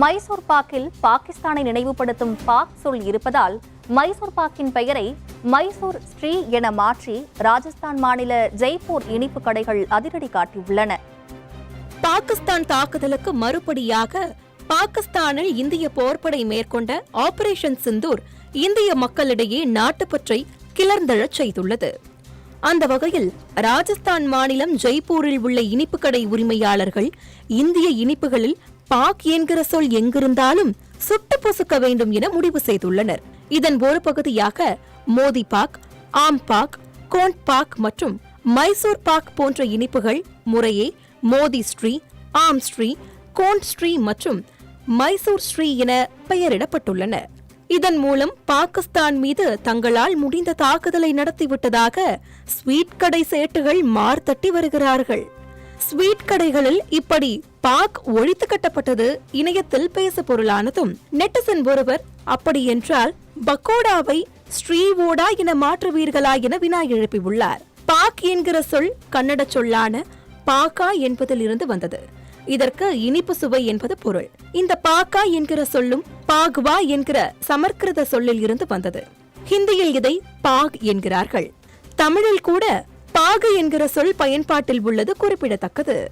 மைசூர் பாக்கில் பாகிஸ்தானை நினைவுபடுத்தும் பாக் சொல் இருப்பதால் மைசூர் பாக்கின் பெயரை மைசூர் ஸ்ரீ என மாற்றி ராஜஸ்தான் மாநில ஜெய்ப்பூர் இனிப்பு கடைகள் அதிரடி காட்டியுள்ளன. பாகிஸ்தான் தாக்குதலுக்கு மறுபடியாக பாகிஸ்தானில் இந்திய போர்ப்படை மேற்கொண்ட ஆபரேஷன் சிந்தூர் இந்திய மக்களிடையே நாட்டுப்பற்றை கிளர்ந்தெழச் செய்துள்ளது. அந்த வகையில் ராஜஸ்தான் மாநிலம் ஜெய்ப்பூரில் உள்ள இனிப்பு கடை உரிமையாளர்கள் இந்திய இனிப்புகளில் பாக் என்கிற சொல் எங்கிருந்தாலும் சுட்டு பொசுக்க வேண்டும் என முடிவு செய்துள்ளனர். இதன் ஒரு பகுதியாக மோதி பாக் ஆம் பாக் கோண்ட் பாக் மற்றும் மைசூர் பாக் போன்ற இனிப்புகள் முறையே மோதி ஸ்ரீ ஆம் ஸ்ரீ கோண்ட் ஸ்ரீ மற்றும் மைசூர் ஸ்ரீ என பெயரிடப்பட்டுள்ளன. இதன் மூலம் பாகிஸ்தான் மீது தங்களால் முடிந்த தாக்குதலை நடத்திவிட்டதாக ஸ்வீட் கடை சேட்டுகள் மார்த்தட்டி வருகிறார்கள். ஸ்வீட் கடைகளில் இப்படி பாக் ஒழித்து கட்டப்பட்டது இணையத்தில் பேச பொருளானதும். நெட்டிசன் ஒருவர் அப்படி என்றால் பக்கோடாவை ஸ்ரீவோடா என மாற்றுவீர்களா என வினா எழுப்பியுள்ளார். பாக் என்கிற சொல் கன்னட சொல்லான பாக்கா என்பதில் இருந்து வந்தது. இதற்கு இனிப்பு சுவை என்பது பொருள். இந்த பாக்கா என்கிற சொல்லும் பாக்வா என்கிற சமஸ்கிருத சொல்லில் இருந்து வந்தது. ஹிந்தியில் இதை பாக் என்கிறார்கள். தமிழில் கூட பாகு என்கிற சொல் பயன்பாட்டில் உள்ளது குறிப்பிடத்தக்கது.